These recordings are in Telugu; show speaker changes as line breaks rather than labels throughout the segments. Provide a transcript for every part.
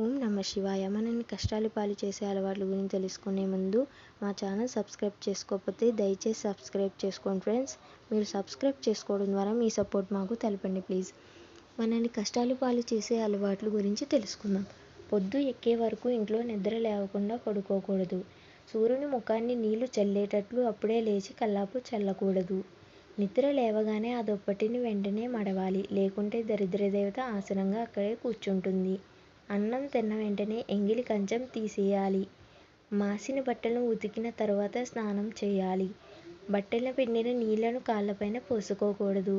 ఓం నమ శివాయ. మనల్ని కష్టాలు పాలు చేసే అలవాట్ల గురించి తెలుసుకునే ముందు మా ఛానల్ సబ్స్క్రైబ్ చేసుకోకపోతే దయచేసి సబ్స్క్రైబ్ చేసుకోండి ఫ్రెండ్స్. మీరు సబ్స్క్రైబ్ చేసుకోవడం ద్వారా మీ సపోర్ట్ మాకు తెలపండి ప్లీజ్. మనల్ని కష్టాలు పాలు చేసే అలవాట్ల గురించి తెలుసుకుందాం. పొద్దు ఎక్కే వరకు ఇంట్లో నిద్ర లేవకుండా పడుకోకూడదు. సూర్యుని ముఖాన్ని నీళ్ళు చల్లేటట్లు అప్పుడే లేచి కల్లాపు చల్లకూడదు. నిద్ర లేవగానే ఆ దుప్పటిని వెంటనే మడవాలి. లేకుంటే దరిద్ర దేవత ఆసనంగా అక్కడే కూర్చుంటుంది. అన్నం తిన్న వెంటనే ఎంగిలి కంచం తీసేయాలి. మాసిన బట్టలను ఉతికిన తర్వాత స్నానం చేయాలి. బట్టల పిండిన నీళ్ళను కాళ్ళపైన పోసుకోకూడదు.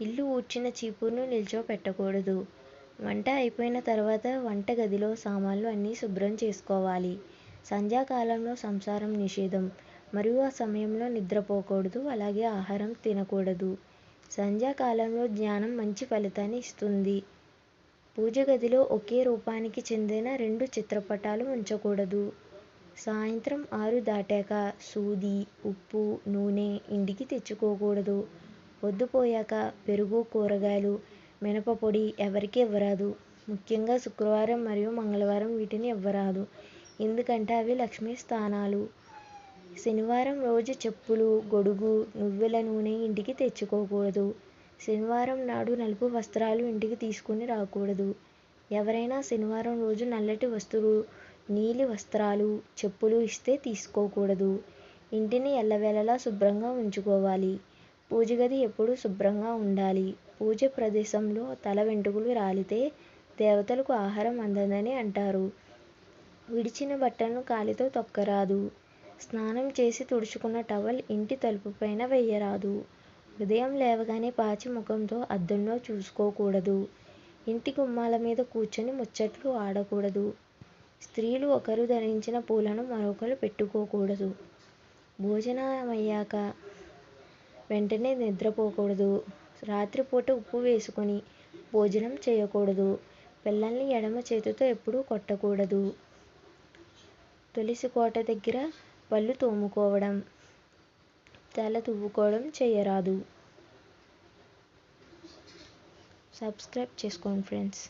ఇల్లు ఊడ్చిన చీపురును నిల్చోపెట్టకూడదు. వంట అయిపోయిన తర్వాత వంట గదిలో సామాన్లు అన్నీ శుభ్రం చేసుకోవాలి. సంధ్యాకాలంలో సంసారం నిషేధం. మరియు ఆ సమయంలో నిద్రపోకూడదు. అలాగే ఆహారం తినకూడదు. సంధ్యాకాలంలో ధ్యానం మంచి ఫలితాన్ని ఇస్తుంది. పూజ గదిలో ఒకే రూపానికి చెందిన రెండు చిత్రపటాలు ఉంచకూడదు. సాయంత్రం ఆరు దాటాక సూది ఉప్పు నూనె ఇంటికి తెచ్చుకోకూడదు. పొద్దుపోయాక పెరుగు కూరగాయలు మినపపొడి ఎవరికి ఇవ్వరాదు. ముఖ్యంగా శుక్రవారం మరియు మంగళవారం వీటిని ఇవ్వరాదు. ఎందుకంటే అవి లక్ష్మీ స్థానాలు. శనివారం రోజు చెప్పులు గొడుగు నువ్వుల నూనె ఇంటికి తెచ్చుకోకూడదు. శనివారం నాడు నలుపు వస్త్రాలు ఇంటికి తీసుకుని రాకూడదు. ఎవరైనా శనివారం రోజు నల్లటి వస్తువులు నీలి వస్త్రాలు చెప్పులు ఇస్తే తీసుకోకూడదు. ఇంటిని ఎల్లవేళలా శుభ్రంగా ఉంచుకోవాలి. పూజ గది ఎప్పుడూ శుభ్రంగా ఉండాలి. పూజ ప్రదేశంలో తల వెంట్రుకలు రాలితే దేవతలకు ఆహారం అందదని అంటారు. విడిచిన బట్టలను కాలితో తొక్కరాదు. స్నానం చేసి తుడుచుకున్న టవల్ ఇంటి తలుపు పైన వేయరాదు. ఉదయం లేవగానే పాచి ముఖంతో అద్దంలో చూసుకోకూడదు. ఇంటి గుమ్మాల మీద కూర్చొని ముచ్చట్లు ఆడకూడదు. స్త్రీలు ఒకరు ధరించిన పూలను మరొకరు పెట్టుకోకూడదు. భోజనమయ్యాక వెంటనే నిద్రపోకూడదు. రాత్రిపూట ఉప్పు వేసుకొని భోజనం చేయకూడదు. పిల్లల్ని ఎడమ చేతితో ఎప్పుడూ కొట్టకూడదు. తులసి కోట దగ్గర పళ్ళు తోముకోవడం. తల దువ్వుకోవడం చేయరాదు. సబ్స్క్రైబ్ చేసుకోండి ఫ్రెండ్స్